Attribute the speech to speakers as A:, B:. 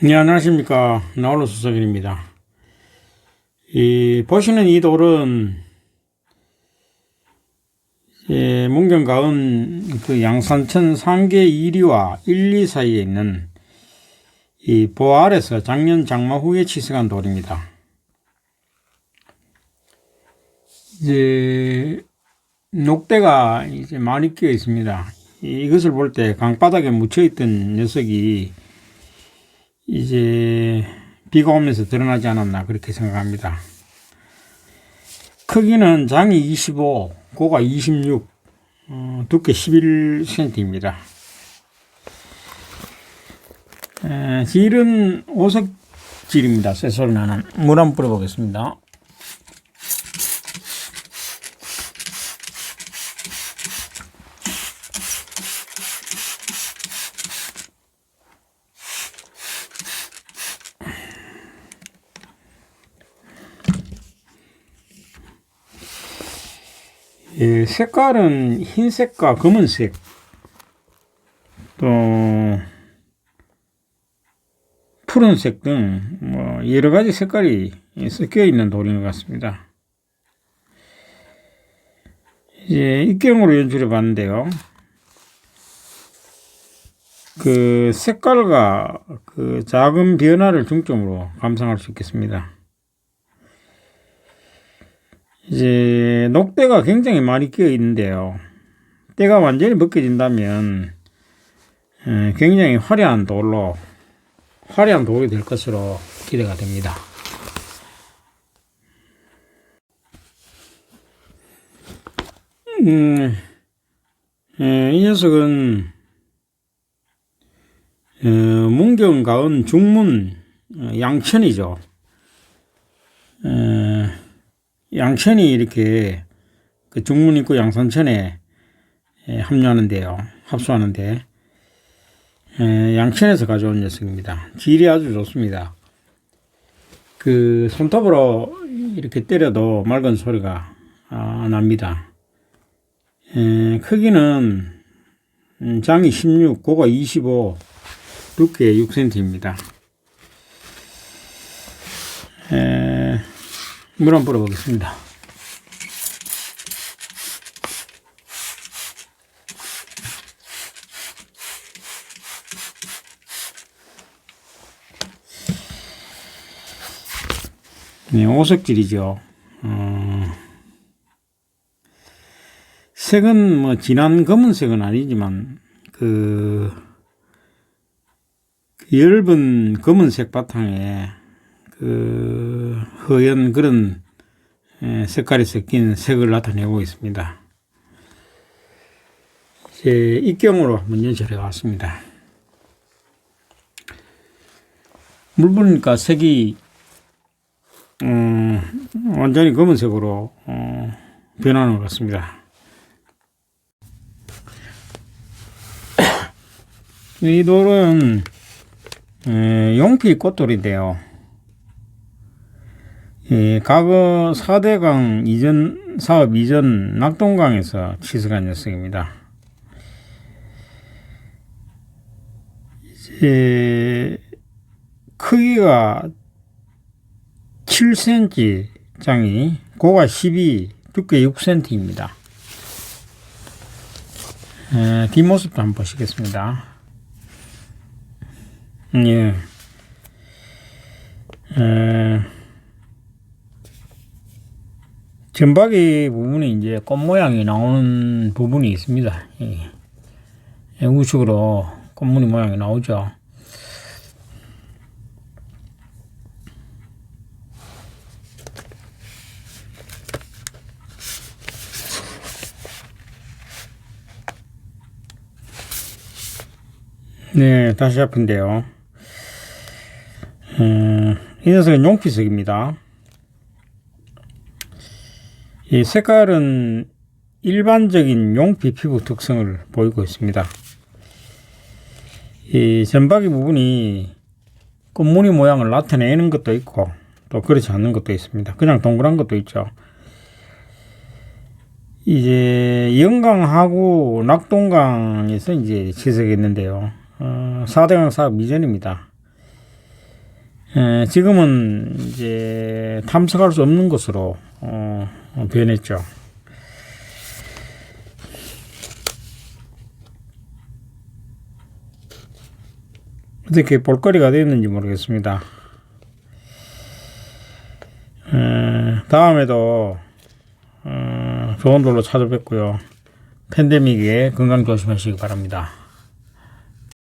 A: 네, 안녕하십니까. 나홀로 수석입니다. 이, 보시는 이 돌은, 예, 문경 가은 그 양산천 상계 1위와 1, 2 사이에 있는 이 보알에서 작년 장마 후에 치석한 돌입니다. 이제, 녹대가 이제 많이 끼어 있습니다. 이것을 볼 때 강바닥에 묻혀있던 녀석이 이제 비가 오면서 드러나지 않았나 그렇게 생각합니다. 크기는 장이 25, 고가 26, 어, 두께 11cm입니다. 에, 질은 오석질입니다. 쇠소리 나는 물 한번 뿌려보겠습니다. 예, 색깔은 흰색과 검은색, 또 푸른색 등 뭐 여러 가지 색깔이 섞여 있는 돌인 것 같습니다. 이제 입경으로 연출해 봤는데요. 그 색깔과 그 작은 변화를 중점으로 감상할 수 있겠습니다. 이제 녹대가 굉장히 많이 끼어 있는데요. 때가 완전히 벗겨진다면 에, 굉장히 화려한 돌로 화려한 돌이 될 것으로 기대가 됩니다. 음, 에, 이 녀석은 어, 문경 가은 중문 어, 양천이죠. 에, 양천이 이렇게 그 중문 있고 양산천에 에, 합류하는데요. 합수하는데 에, 양천에서 가져온 녀석입니다. 질이 아주 좋습니다. 그 손톱으로 이렇게 때려도 맑은 소리가 아, 납니다. 에, 크기는 음, 장이 16, 고가 25, 두께 6cm입니다. 에, 물 한번 뿌려보겠습니다. 네, 오석질이죠. 어, 색은 뭐 진한 검은색은 아니지만 그, 그 엷은 검은색 바탕에 그 허연 그런 에, 색깔이 섞인 색을 나타내고 있습니다. 이제 입경으로 한번 연출해 왔습니다. 물 부으니까 색이 음, 완전히 검은색으로 어, 변하는 것 같습니다. 이 돌은 에, 용피 꽃돌인데요. 예, 과거 4대강 이전 사업 이전 낙동강에서 치석한 녀석입니다. 이제 크기가 7cm 장이 고가 12, 두께 6cm입니다. 에, 뒷모습도 한번 보시겠습니다. 예. 에, 전박이 부분에 이제 꽃 모양이 나오는 부분이 있습니다. 예. 예, 우측으로 꽃무늬 모양이 나오죠. 네, 다시 아픈데요. 음, 이 녀석은 용피석입니다. 이 색깔은 일반적인 용피 피부 특성을 보이고 있습니다. 이 점박이 부분이 꽃무늬 모양을 나타내는 것도 있고 또 그렇지 않는 것도 있습니다. 그냥 동그란 것도 있죠. 이제 영강하고 낙동강에서 이제 지석했는데요. 어, 4대강 사업 이전입니다. 에, 지금은 이제 탐색할 수 없는 것으로 어, 어, 변했죠. 어떻게 볼거리가 됐는지 모르겠습니다. 에, 다음에도 어, 좋은 돌로 찾아뵙고요. 팬데믹에 건강 조심하시기 바랍니다.